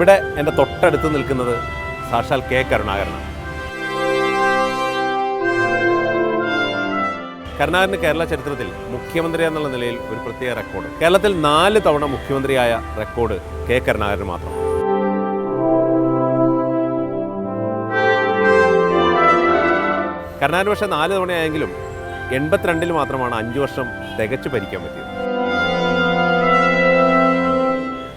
ഇവിടെ എന്റെ തൊട്ടടുത്ത് നിൽക്കുന്നത് സാക്ഷാൽ കെ കരുണാകരനാണ്. കരുണാകരന് കേരള ചരിത്രത്തിൽ മുഖ്യമന്ത്രി എന്നുള്ള നിലയിൽ ഒരു പ്രത്യേക റെക്കോർഡ് കേരളത്തിൽ നാല് തവണ മുഖ്യമന്ത്രിയായ റെക്കോർഡ് കെ കരുണാകരന് മാത്രം. കരുണാകരൻ പക്ഷേ നാല് തവണയായെങ്കിലും എൺപത്തിരണ്ടിൽ മാത്രമാണ് അഞ്ച് വർഷം തികച്ചു ഭരിക്കാൻ പറ്റിയത്.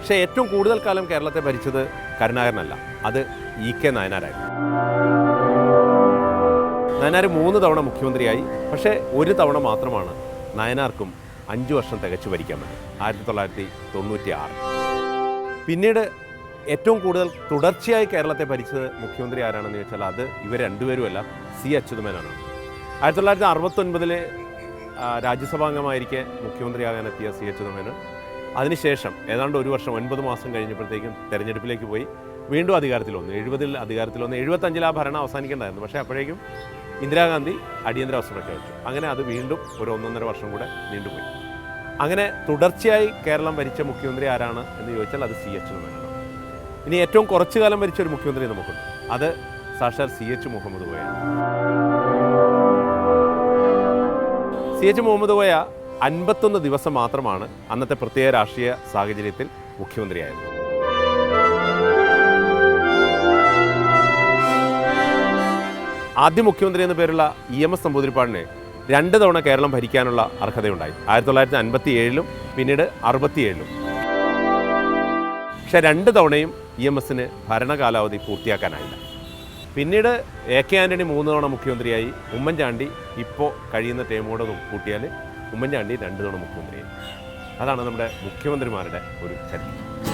പക്ഷേ ഏറ്റവും കൂടുതൽ കാലം കേരളത്തെ ഭരിച്ചത് കരുണാകരനല്ല. അത് ഇ കെ നായനാരായിരുന്നു. നയനാർ മൂന്ന് തവണ മുഖ്യമന്ത്രിയായി. പക്ഷേ ഒരു തവണ മാത്രമാണ് നയനാർക്കും അഞ്ച് വർഷം തികച്ചു ഭരിക്കാൻ പറ്റും ആയിരത്തി തൊള്ളായിരത്തി തൊണ്ണൂറ്റി ആറ് പിന്നീട് ഏറ്റവും കൂടുതൽ തുടർച്ചയായി കേരളത്തെ ഭരിച്ചത് മുഖ്യമന്ത്രി ആരാണെന്ന് ചോദിച്ചാൽ അത് ഇവർ രണ്ടുപേരുമല്ല സി അച്യുതമേനാണ് ആയിരത്തി തൊള്ളായിരത്തി അറുപത്തൊൻപതിലെ രാജ്യസഭാംഗമായിരിക്കെ മുഖ്യമന്ത്രിയാകാനെത്തിയ സി അച്യുതമേനോൻ അതിനുശേഷം ഏതാണ്ട് ഒരു വർഷം ഒൻപത് മാസം കഴിഞ്ഞപ്പോഴത്തേക്കും തെരഞ്ഞെടുപ്പിലേക്ക് പോയി. വീണ്ടും അധികാരത്തിൽ വന്നു എഴുപതിൽ അധികാരത്തിൽ വന്നു എഴുപത്തഞ്ചിൽ ആ ഭരണം അവസാനിക്കേണ്ടായിരുന്നു. പക്ഷേ അപ്പോഴേക്കും ഇന്ദിരാഗാന്ധി അടിയന്തരാവസ്ഥ പ്രഖ്യാപിച്ചു. അങ്ങനെ അത് വീണ്ടും ഒരു ഒന്നൊന്നര വർഷം കൂടെ നീണ്ടുപോയി. അങ്ങനെ തുടർച്ചയായി കേരളം ഭരിച്ച മുഖ്യമന്ത്രി ആരാണ് എന്ന് ചോദിച്ചാൽ അത് സി എച്ച് മേനോനാണ് ഇനി ഏറ്റവും കുറച്ചു കാലം ഭരിച്ച ഒരു മുഖ്യമന്ത്രി നമുക്കുണ്ട്. അത് സാക്ഷാൽ സി എച്ച് മുഹമ്മദ് കോയാണ് സി എച്ച് മുഹമ്മദ് കോയ അൻപത്തൊന്ന് ദിവസം മാത്രമാണ് അന്നത്തെ പ്രത്യേക രാഷ്ട്രീയ സാഹചര്യത്തിൽ മുഖ്യമന്ത്രിയായത്. ആദ്യ മുഖ്യമന്ത്രി എന്ന പേരുള്ള ഇ എം എസ് നമ്പൂതിരിപ്പാടിന് രണ്ട് തവണ കേരളം ഭരിക്കാനുള്ള അർഹതയുണ്ടായി. ആയിരത്തി തൊള്ളായിരത്തി അൻപത്തി ഏഴിലും പിന്നീട് അറുപത്തിയേഴിലും. പക്ഷെ രണ്ട് തവണയും ഇ എം എസിന് ഭരണകാലാവധി പൂർത്തിയാക്കാനായില്ല. പിന്നീട് എ കെ ആന്റണി മൂന്ന് തവണ മുഖ്യമന്ത്രിയായി. ഉമ്മൻചാണ്ടി ഇപ്പോൾ കഴിയുന്ന ടേമോടതും കൂട്ടിയാൽ ഉമ്മൻചാണ്ടി രണ്ട് തവണ മുഖ്യമന്ത്രിയായി. അതാണ് നമ്മുടെ മുഖ്യമന്ത്രിമാരുടെ ഒരു ചരിത്രം.